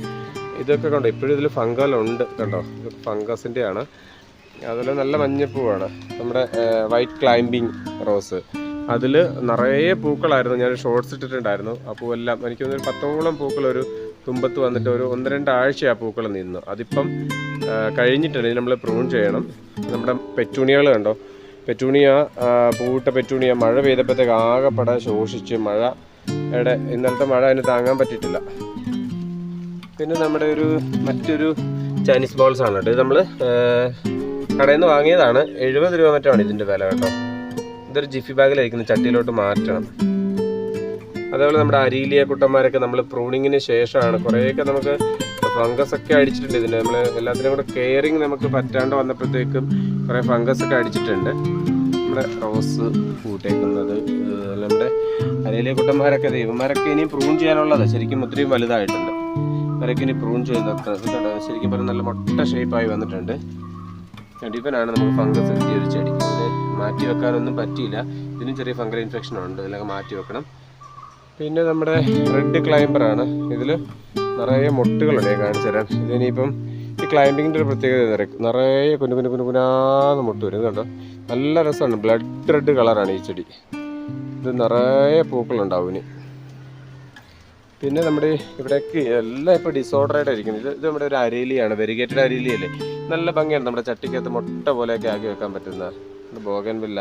ഇതൊക്കെ കണ്ടോ? ഇപ്പോഴും ഇതിൽ ഫംഗലുണ്ട് കണ്ടോ ഇതൊക്കെ ഫംഗസിന്റെ ആണ് അതുപോലെ നല്ല മഞ്ഞപ്പൂവാണ്. നമ്മുടെ വൈറ്റ് ക്ലൈമ്പിങ് റോസ് അതിൽ നിറയെ പൂക്കളായിരുന്നു. ഞാൻ ഷോർട്സ് ഇട്ടിട്ടുണ്ടായിരുന്നു. ആ പൂവെല്ലാം എനിക്ക് തോന്നുന്നു ഒരു പത്തോളം പൂക്കൾ ഒരു തുമ്പത്ത് വന്നിട്ട് ഒരു ഒന്ന് രണ്ടാഴ്ച ആ പൂക്കൾ നിന്നു. അതിപ്പം കഴിഞ്ഞിട്ടുണ്ട്. നമ്മൾ പ്രൂൺ ചെയ്യണം. നമ്മുടെ പെറ്റൂണിയകൾ കണ്ടോ? പെറ്റൂണിയ പൂവിട്ട പെറ്റൂണിയ മഴ പെയ്തപ്പോഴത്തേക്ക് ആകെപ്പെടെ ശോഷിച്ച് മഴ ഇന്നലത്തെ മഴ അതിന് താങ്ങാൻ പറ്റിയിട്ടില്ല. പിന്നെ നമ്മുടെ ഒരു മറ്റൊരു ചൈനീസ് ബോൾസ് ആണ് കേട്ടോ. ഇത് നമ്മൾ കടയിൽ നിന്ന് വാങ്ങിയതാണ്. എഴുപത് രൂപ മറ്റാണ് ഇതിന്റെ വില കേട്ടോ. ഇതൊരു ജിഫി ബാഗിലായിരിക്കുന്നു. ചട്ടിയിലോട്ട് മാറ്റണം. അതേപോലെ നമ്മുടെ അരിയിലിയ കുട്ടന്മാരൊക്കെ നമ്മൾ പ്രൂണിങ്ങിന് ശേഷമാണ് കുറേയൊക്കെ നമുക്ക് ഫംഗസ് ഒക്കെ അടിച്ചിട്ടുണ്ട് ഇതിന്. നമ്മൾ എല്ലാത്തിനും കൂടെ കെയറിങ് നമുക്ക് പറ്റാണ്ട് വന്നപ്പോഴത്തേക്കും കുറേ ഫംഗസ് ഒക്കെ അടിച്ചിട്ടുണ്ട്. നമ്മുടെ റോസ് കൂട്ടേക്കുന്നത് നമ്മുടെ അരയിലെ കുട്ടന്മാരൊക്കെ ദൈവന്മാരൊക്കെ ഇനിയും പ്രൂൺ ചെയ്യാനുള്ളതാണ് ശരിക്കും ഒത്തിരി വലുതായിട്ടുണ്ട്. അവരൊക്കെ ഇനി പ്രൂൺ ഇത് കണ്ടോ ശരിക്കും പറഞ്ഞാൽ നല്ല മൊട്ട ഷേപ്പായി വന്നിട്ടുണ്ട്. ചെടിപ്പനാണ് നമുക്ക് ഫംഗസ് എത്തിയ ഒരു ചെടി ഇതിനെ മാറ്റി വെക്കാനൊന്നും പറ്റിയില്ല. ഇതിനും ചെറിയ ഫംഗൽ ഇൻഫെക്ഷൻ ഉണ്ട്. ഇതിലൊക്കെ മാറ്റി വെക്കണം. പിന്നെ നമ്മുടെ റെഡ് ക്ലൈംബറാണ് ഇതിൽ നിറയെ മുട്ടുകളുണ്ട് ഞാൻ കാണിച്ചു തരാം. ഇതിനിപ്പം ഈ ക്ലൈംബിങ്ങിന്റെ ഒരു പ്രത്യേകത നിറയെ കുഞ്ഞു കുഞ്ഞു കുഞ്ഞു കുനാന്ന് മുട്ട് വരും. കണ്ടോ? നല്ല രസമാണ്. ബ്ലഡ് റെഡ് കളറാണ് ഈ ചെടി. ഇത് നിറയെ പൂക്കളുണ്ടാവും ഇനി. പിന്നെ നമ്മുടെ ഇവിടേക്ക് എല്ലാം ഇപ്പോൾ ഡിസോർഡറായിട്ട് ഇരിക്കുന്നത്. ഇത് ഇത് നമ്മുടെ ഒരു അരേലിയാണ് വെരിഗേറ്റഡ് അരേലിയല്ലേ നല്ല ഭംഗിയാണ് നമ്മുടെ ചട്ടിക്കകത്ത് മുട്ട പോലെയൊക്കെ ആക്കി വെക്കാൻ പറ്റുന്ന ബോഗൻ വില്ല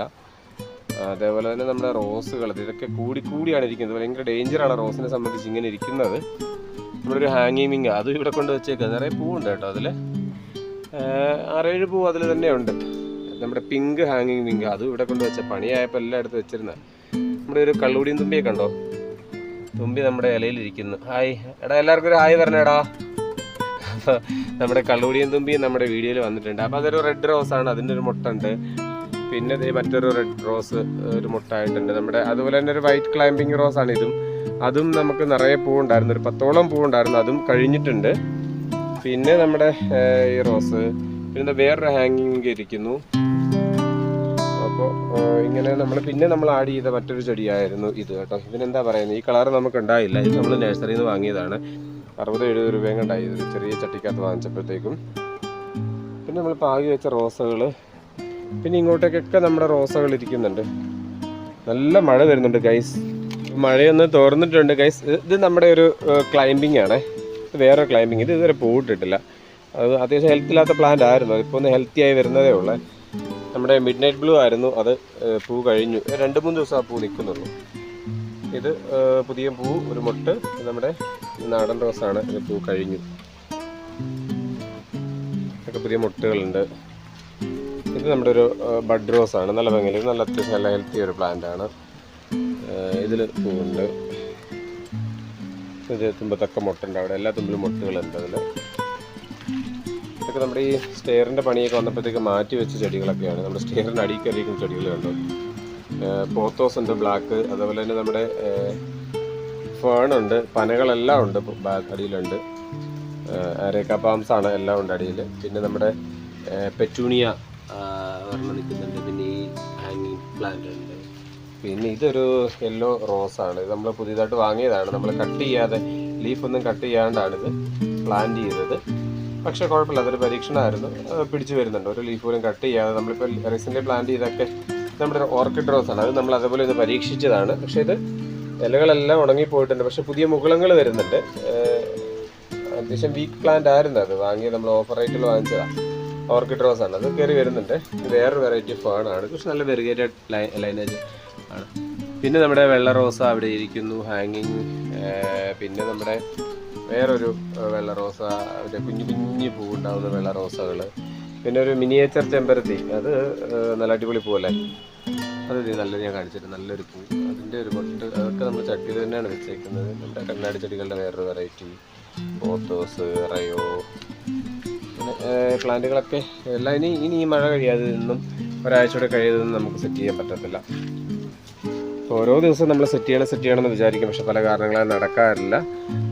അതേപോലെ തന്നെ നമ്മുടെ റോസുകൾ ഇതൊക്കെ കൂടി കൂടിയാണ് ഇരിക്കുന്നത്. ഭയങ്കര ഡേഞ്ചറാണ് റോസിനെ സംബന്ധിച്ച് ഇങ്ങനെ ഇരിക്കുന്നത്. നമ്മുടെ ഒരു ഹാങ്ങിമിങ് അതും ഇവിടെ കൊണ്ട് വെച്ചേക്കുക നിറയെ പൂവുണ്ട് കേട്ടോ അതിൽ ആറേഴ് പൂ അതിൽ തന്നെ ഉണ്ട് നമ്മുടെ പിങ്ക് ഹാങ്ങിങ് വിങ് അതും ഇവിടെ കൊണ്ട് വെച്ച പണിയായപ്പോൾ എല്ലായിടത്തും വെച്ചിരുന്ന. നമ്മുടെ ഒരു കള്ളുടിയും തുമ്പിയെ കണ്ടോ തുമ്പി നമ്മുടെ ഇലയിലിരിക്കുന്നു. ഹായ്. എടാ എല്ലാവർക്കും ഒരു ഹായ് പറഞ്ഞേടാ. അപ്പോൾ നമ്മുടെ കള്ളുടിയും തുമ്പിയും നമ്മുടെ വീഡിയോയിൽ വന്നിട്ടുണ്ട്. അപ്പോൾ അതൊരു റെഡ് റോസ് ആണ്. അതിന്റെ ഒരു മുട്ടുണ്ട് പിന്നെ ദേ മറ്റൊരു റെഡ് റോസ് ഒരു മുട്ടായിട്ടുണ്ട്. നമ്മുടെ അതുപോലെ തന്നെ ഒരു വൈറ്റ് ക്ലൈമ്പിങ് റോസ് ആണ് ഇതും. അതും നമുക്ക് നിറയെ പൂവുണ്ടായിരുന്നു. ഒരു പത്തോളം പൂവുണ്ടായിരുന്നു. അതും കഴിഞ്ഞിട്ടുണ്ട്. പിന്നെ നമ്മുടെ ഈ റോസ് പിന്നെ വേറൊരു ഹാങ്ങിങ് ഇരിക്കുന്നു. അപ്പോൾ ഇങ്ങനെ നമ്മൾ പിന്നെ നമ്മൾ ആഡ് ചെയ്ത മറ്റൊരു ചെടിയായിരുന്നു ഇത് കേട്ടോ. ഇതിനെന്താ പറയുന്നത് ഈ കളർ നമുക്ക് ഉണ്ടായില്ല. ഇത് നമ്മൾ നഴ്സറിയിൽ നിന്ന് വാങ്ങിയതാണ്. അറുപത് എഴുപത് രൂപയും കണ്ടായി. ഇതൊരു ചെറിയ ചട്ടിക്കകത്ത് വാങ്ങിച്ചപ്പോഴത്തേക്കും. പിന്നെ നമ്മൾ പാകി വെച്ച റോസകൾ പിന്നെ ഇങ്ങോട്ടേക്കൊക്കെ നമ്മുടെ റോസകൾ ഇരിക്കുന്നുണ്ട്. നല്ല മഴ വരുന്നുണ്ട് ഗൈസ് മഴയൊന്ന് തോർന്നിട്ടുണ്ട് ഗൈസ് ഇത് നമ്മുടെ ഒരു ക്ലൈമ്പിംഗ് ആണ്. വേറെ ക്ലൈമ്പിംഗ് ഇത് ഇതുവരെ പോയിട്ടിട്ടില്ല അത് അത്യാവശ്യം ഹെൽത്തില്ലാത്ത പ്ലാന്റ് ആയിരുന്നു. അതിപ്പോൾ ഒന്ന് ഹെൽത്തി ആയി വരുന്നതേ ഉള്ളേ. നമ്മുടെ മിഡ് നൈറ്റ് ബ്ലൂ ആയിരുന്നു. അത് പൂ കഴിഞ്ഞു. രണ്ട് മൂന്ന് ദിവസം ആ പൂ നിൽക്കുന്നുള്ളൂ. ഇത് പുതിയ പൂ ഒരു മുട്ട് നമ്മുടെ നാടൻ റോസാണ്. ഇത് പൂ കഴിഞ്ഞു. ഒക്കെ പുതിയ മുട്ടുകളുണ്ട്. ഇത് നമ്മുടെ ഒരു ബഡ് റോസാണ്. നല്ല ഭംഗിയിൽ നല്ല അത്യാവശ്യം നല്ല ഹെൽത്തി ഒരു പ്ലാന്റ് ആണ്. ഇതിൽ പൂവുണ്ട്. ഇത് തുമ്പത്തൊക്കെ മുട്ടുണ്ട് അവിടെ. എല്ലാ തുമ്പിലും മുട്ടുകളുണ്ട് അതിൽ ഇതൊക്കെ നമ്മുടെ ഈ സ്റ്റെയറിന്റെ പണിയൊക്കെ വന്നപ്പോഴത്തേക്ക് മാറ്റി വെച്ച ചെടികളൊക്കെയാണ്. നമ്മുടെ സ്റ്റെയറിന്റെ അടിയിൽ കയറിയിരിക്കുന്ന ചെടികൾ പോത്തോസ് ഉണ്ട് ബ്ലാക്ക്. അതുപോലെ തന്നെ നമ്മുടെ ഫേണുണ്ട് പനകളെല്ലാം ഉണ്ട് അടിയിലുണ്ട്. അരേക്ക പാംസാണ് എല്ലാം ഉണ്ട് അടിയിൽ പിന്നെ നമ്മുടെ പെറ്റൂണിയ ഒരെണ്ണം നിൽക്കുന്നുണ്ട്. പിന്നെ ഈ ഹാങ്ങിങ് പ്ലാന്റ് ഉണ്ട്. പിന്നെ ഇതൊരു യെല്ലോ റോസാണ് ഇത് നമ്മൾ പുതിയതായിട്ട് വാങ്ങിയതാണ്. നമ്മൾ കട്ട് ചെയ്യാതെ ലീഫ് ഒന്നും കട്ട് ചെയ്യാണ്ടാണ് ഇത് പ്ലാന്റ് ചെയ്തത്. പക്ഷേ കുഴപ്പമില്ല അതൊരു പരീക്ഷണമായിരുന്നു. പിടിച്ചു വരുന്നുണ്ട്. ഒരു ലീഫ് പോലും കട്ട് ചെയ്യാതെ നമ്മളിപ്പോൾ റീസെന്റ് പ്ലാൻ ചെയ്തൊക്കെ നമ്മുടെ ഒരു ഓർക്കിഡ് റോസ് ആണ്. അത് നമ്മൾ അതേപോലെ ഒന്ന് പരീക്ഷിച്ചതാണ്. പക്ഷേ ഇത് ഇലകളെല്ലാം ഉണങ്ങിപ്പോയിട്ടുണ്ട്. പക്ഷേ പുതിയ മുകളങ്ങൾ വരുന്നുണ്ട്. അത്യാവശ്യം വീക്ക് പ്ലാന്റ് ആയിരുന്നു അത്. വാങ്ങിയത് നമ്മൾ ഓഫർ റേറ്റിൽ വാങ്ങിച്ചതാണ് ഓർക്കിഡ് റോസ് ആണ്. അത് കയറി വരുന്നുണ്ട്. ഇത് വേറൊരു വെറൈറ്റി ഫേൺ ആണ്. പക്ഷെ നല്ല വെറുകേറ്റഡ് ലൈനേജ് ആണ്. പിന്നെ നമ്മുടെ വെള്ള റോസ് അവിടെ ഇരിക്കുന്നു. ഹാങ്ങിങ് പിന്നെ നമ്മുടെ വേറൊരു വെള്ള റോസ ഒരു കുഞ്ഞു കുഞ്ഞു പൂവുണ്ടാവുന്ന വെള്ള റോസകൾ പിന്നെ ഒരു മിനിയേച്ചർ ചെമ്പരത്തി. അത് നല്ല അടിപൊളി പൂവല്ലേ? അത് ഇത് നല്ലത് ഞാൻ കാണിച്ചിട്ട് നല്ലൊരു പൂ. അതിന്റെ ഒരു പൊട്ട് അതൊക്കെ നമ്മൾ ചട്ടിയിൽ തന്നെയാണ് വെച്ചേക്കുന്നത്. നമ്മുടെ കണ്ണാടി ചെടികളുടെ വേറൊരു വെറൈറ്റി. പോത്തോസ് റയോ പ്ലാന്റുകളൊക്കെ. എല്ലാം ഇനി ഇനി ഈ മഴ കഴിയാതെ നിന്നും ഒരാഴ്ചയോടെ കഴിയാതൊന്നും നമുക്ക് സെറ്റ് ചെയ്യാൻ പറ്റത്തില്ല. ഓരോ ദിവസവും നമ്മൾ സെറ്റ് ചെയ്യണം സെറ്റ് ചെയ്യണം എന്ന് വിചാരിക്കും. പക്ഷെ പല കാരണങ്ങളാൽ നടക്കാറില്ല.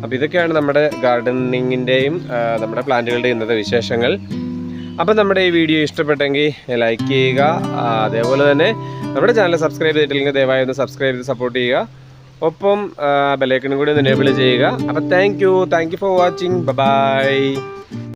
അപ്പോൾ ഇതൊക്കെയാണ് നമ്മുടെ ഗാർഡനിങ്ങിന്റെയും നമ്മുടെ പ്ലാന്റുകളുടെയും ഇന്നത്തെ വിശേഷങ്ങൾ. അപ്പം നമ്മുടെ ഈ വീഡിയോ ഇഷ്ടപ്പെട്ടെങ്കിൽ ലൈക്ക് ചെയ്യുക. അതേപോലെ തന്നെ നമ്മുടെ ചാനൽ സബ്സ്ക്രൈബ് ചെയ്തിട്ടില്ലെങ്കിൽ ദയവായി ഒന്ന് സബ്സ്ക്രൈബ് ചെയ്ത് സപ്പോർട്ട് ചെയ്യുക. ഒപ്പം ബെലൈക്കനും കൂടി ഒന്ന് എനേബിൾ ചെയ്യുക. അപ്പം thank you thank you for watching bye